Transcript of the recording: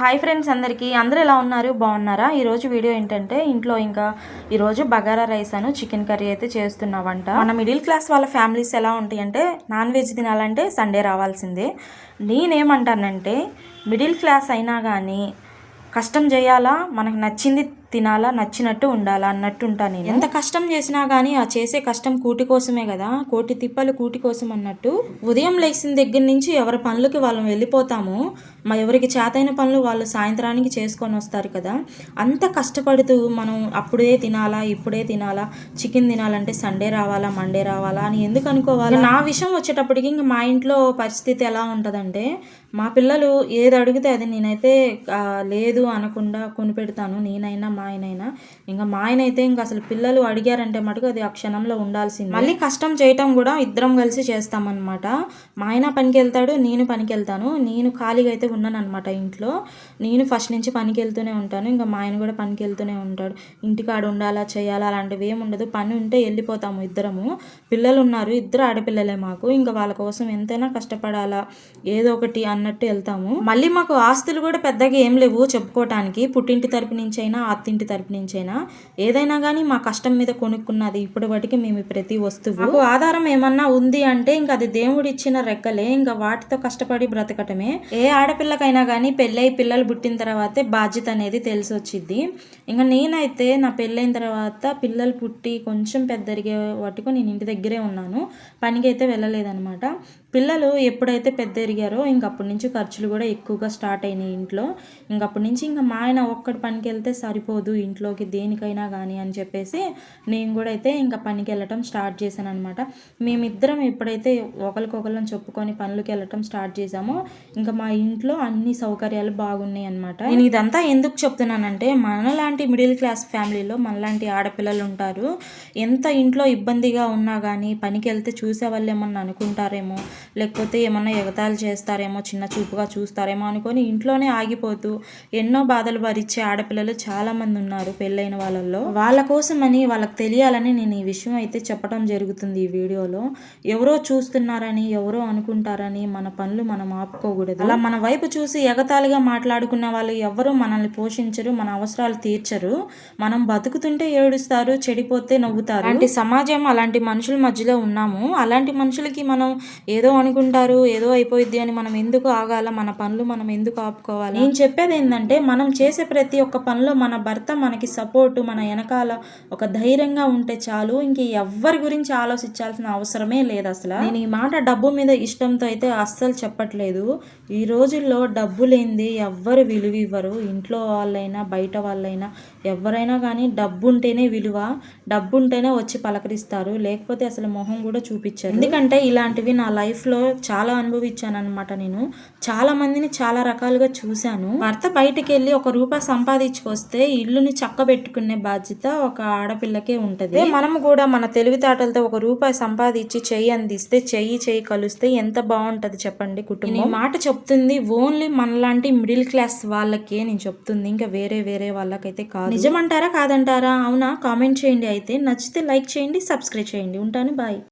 Hi friends అందరికీ. అందరూ ఎలా ఉన్నారు? బాగున్నారా? ఈరోజు వీడియో ఏంటంటే ఇంట్లో ఇంకా ఈరోజు బగారా రైస్ అను చికెన్ కర్రీ అయితే చేస్తున్నావంట. మన మిడిల్ క్లాస్ వాళ్ళ ఫ్యామిలీస్ ఎలా ఉంటాయి అంటే నాన్ వెజ్ తినాలంటే సండే రావాల్సిందే. నేనేమంటానంటే మిడిల్ క్లాస్ అయినా కానీ కష్టం చేయాలా? మనకు నచ్చింది తినాలా నచ్చినట్టు ఉండాలా అన్నట్టు ఉంటాను నేను. ఎంత కష్టం చేసినా కానీ ఆ చేసే కష్టం కూటి కోసమే కదా. కోటి తిప్పలు కూటి కోసం అన్నట్టు. ఉదయం లేచిన దగ్గర నుంచి ఎవరి పనులకి వాళ్ళు వెళ్ళిపోతాము మా ఎవరికి చేతైన పనులు వాళ్ళు సాయంత్రానికి చేసుకొని వస్తారు కదా. అంత కష్టపడుతూ మనం అప్పుడే తినాలా ఇప్పుడే తినాలా చికెన్ తినాలంటే సండే రావాలా మండే రావాలా అని ఎందుకు అనుకోవాలి? నా విషయం వచ్చేటప్పటికి ఇంక మా ఇంట్లో పరిస్థితి ఎలా ఉంటుందంటే మా పిల్లలు ఏది అడిగితే అది నేనైతే లేదు అనకుండా కొనిపెడతాను నేనైనా మా ఆయనైనా. ఇంకా మా ఆయన అయితే ఇంకా అసలు పిల్లలు అడిగారంటే మటుకు అది ఆ క్షణంలో ఉండాల్సింది. మళ్ళీ కష్టం చేయటం కూడా ఇద్దరం కలిసి చేస్తామన్నమాట. మా ఆయన పనికి వెళ్తాడు నేను పనికి వెళ్తాను నేను ఖాళీగా అయితే ఉన్నాను అనమాట ఇంట్లో. నేను ఫస్ట్ నుంచి పనికి వెళ్తూనే ఉంటాను. ఇంకా మా ఆయన కూడా పనికి వెళ్తూనే ఉంటాడు. ఇంటికాడ ఉండాలా చేయాలా అలాంటివి ఏమి ఉండదు. పని ఉంటే వెళ్ళిపోతాము ఇద్దరము. పిల్లలు ఉన్నారు ఇద్దరు ఆడపిల్లలే మాకు. ఇంకా వాళ్ళ కోసం ఎంతైనా కష్టపడాలా ఏదో ఒకటి అన్నట్టు వెళ్తాము. మళ్ళీ మాకు ఆస్తులు కూడా పెద్దగా ఏం లేవు చెప్పుకోవటానికి పుట్టింటి తరపు నుంచి అయినా అత్తింటి తరపు నుంచి అయినా ఏదైనా కానీ మా కష్టం మీద కొనుక్కున్నది ఇప్పటి వాటికి మేము ప్రతి వస్తువు. మాకు ఆధారం ఏమన్నా ఉంది అంటే ఇంకా అది దేవుడు ఇచ్చిన రెక్కలే. ఇంకా వాటితో కష్టపడి బ్రతకటమే. ఏ ఆడపిల్లకైనా కానీ పెళ్ళై పిల్లలు పుట్టిన తర్వాతే బాధ్యత అనేది తెలిసి వచ్చింది ఇంకా నేనైతే నా పెళ్ళైన తర్వాత పిల్లలు పుట్టి కొంచెం పెద్దరిగే వాటికి నేను ఇంటి దగ్గరే ఉన్నాను. పనికి అయితే వెళ్ళలేదన్నమాట. పిల్లలు ఎప్పుడైతే పెద్ద ఎరిగారో ఇంక అప్పటి నుంచి ఖర్చులు కూడా ఎక్కువగా స్టార్ట్ అయినాయి ఇంట్లో. ఇంక అప్పటి నుంచి ఇంకా మా ఆయన ఒక్కటి పనికి వెళ్తే సరిపోదు. ఇంట్లోకి దేనికైనా కానీ అని చెప్పేసి నేను కూడా అయితే ఇంకా పనికి వెళ్ళటం స్టార్ట్ చేశాను అనమాట మేమిద్దరం ఎప్పుడైతే ఒకరికొకళ్ళని చెప్పుకొని పనులకి వెళ్ళటం స్టార్ట్ చేశామో ఇంకా మా ఇంట్లో అన్ని సౌకర్యాలు బాగున్నాయి అనమాట నేను ఇదంతా ఎందుకు చెప్తున్నానంటే మనలాంటి మిడిల్ క్లాస్ ఫ్యామిలీలో మనలాంటి ఆడపిల్లలు ఉంటారు. ఎంత ఇంట్లో ఇబ్బందిగా ఉన్నా కానీ పనికి వెళ్తే చూసే వాళ్ళు ఏమన్నా అనుకుంటారేమో లేకపోతే ఏమన్నా ఎగతాళి చేస్తారేమో చిన్న చూపుగా చూస్తారేమో అనుకొని ఇంట్లోనే ఆగిపోతూ ఎన్నో బాధలు భరించే ఆడపిల్లలు చాలా మంది ఉన్నారు పెళ్ళైన వాళ్ళల్లో. వాళ్ళ కోసమని వాళ్ళకి తెలియాలని నేను ఈ విషయం అయితే చెప్పడం జరుగుతుంది ఈ వీడియోలో. ఎవరో చూస్తున్నారని ఎవరో అనుకుంటారని మన పనులు మనం ఆపుకోకూడదు. అలా మన వైపు చూసి ఎగతాళిగా మాట్లాడుకున్న వాళ్ళు ఎవరు మనల్ని పోషించరు మన అవసరాలు తీర్చరు. మనం బతుకుతుంటే ఏడుస్తారు చెడిపోతే నవ్వుతారు. అలాంటి సమాజం అలాంటి మనుషుల మధ్యలో ఉన్నాము. అలాంటి మనుషులకి మనం ఏదో అనుకుంటారు ఏదో అయిపోయిద్ది అని మనం ఎందుకు ఆగాల? మన పనులు మనం ఎందుకు ఆపుకోవాలి? నేను చెప్పేది ఏంటంటే మనం చేసే ప్రతి ఒక్క పనిలో మన భర్త మనకి సపోర్ట్ మన వెనకాల ఒక ధైర్యంగా ఉంటే చాలు. ఇంక ఎవ్వరి గురించి ఆలోచించాల్సిన అవసరమే లేదు అసలు. నేను ఈ మాట డబ్బు మీద ఇష్టంతో అయితే అస్సలు చెప్పట్లేదు. ఈ రోజుల్లో డబ్బు లేనిది ఎవ్వరు విలువ ఇవ్వరు. ఇంట్లో వాళ్ళైనా బయట వాళ్ళైనా ఎవరైనా కానీ డబ్బు ఉంటేనే విలువ డబ్బు ఉంటేనే వచ్చి పలకరిస్తారు. లేకపోతే అసలు మొహం కూడా చూపించారు. ఎందుకంటే ఇలాంటివి నా లైఫ్లో చాలా అనుభవించాను అనమాట నేను. చాలా మందిని చాలా రకాలుగా చూశాను. భర్త బయటికి వెళ్ళి ఒక రూపాయి సంపాదించుకొస్తే ఇల్లుని చక్క పెట్టుకునే బాధ్యత ఒక ఆడపిల్లకే ఉంటది. మనం కూడా మన తెలివితేటలతో ఒక రూపాయి సంపాదించి చెయ్యి అందిస్తే చెయ్యి చెయ్యి కలిస్తే ఎంత బాగుంటది చెప్పండి కుటుంబం? ఈ మాట చెప్తుంది ఓన్లీ మనలాంటి మిడిల్ క్లాస్ వాళ్ళకే నేను చెప్తుంది. ఇంకా వేరే వేరే వాళ్ళకైతే కాదు. నిజమంటారా కాదంటారా? అవునా? కామెంట్ చేయండి అయితే. నచ్చితే లైక్ చేయండి సబ్స్క్రైబ్ చేయండి. ఉంటాను బాయ్.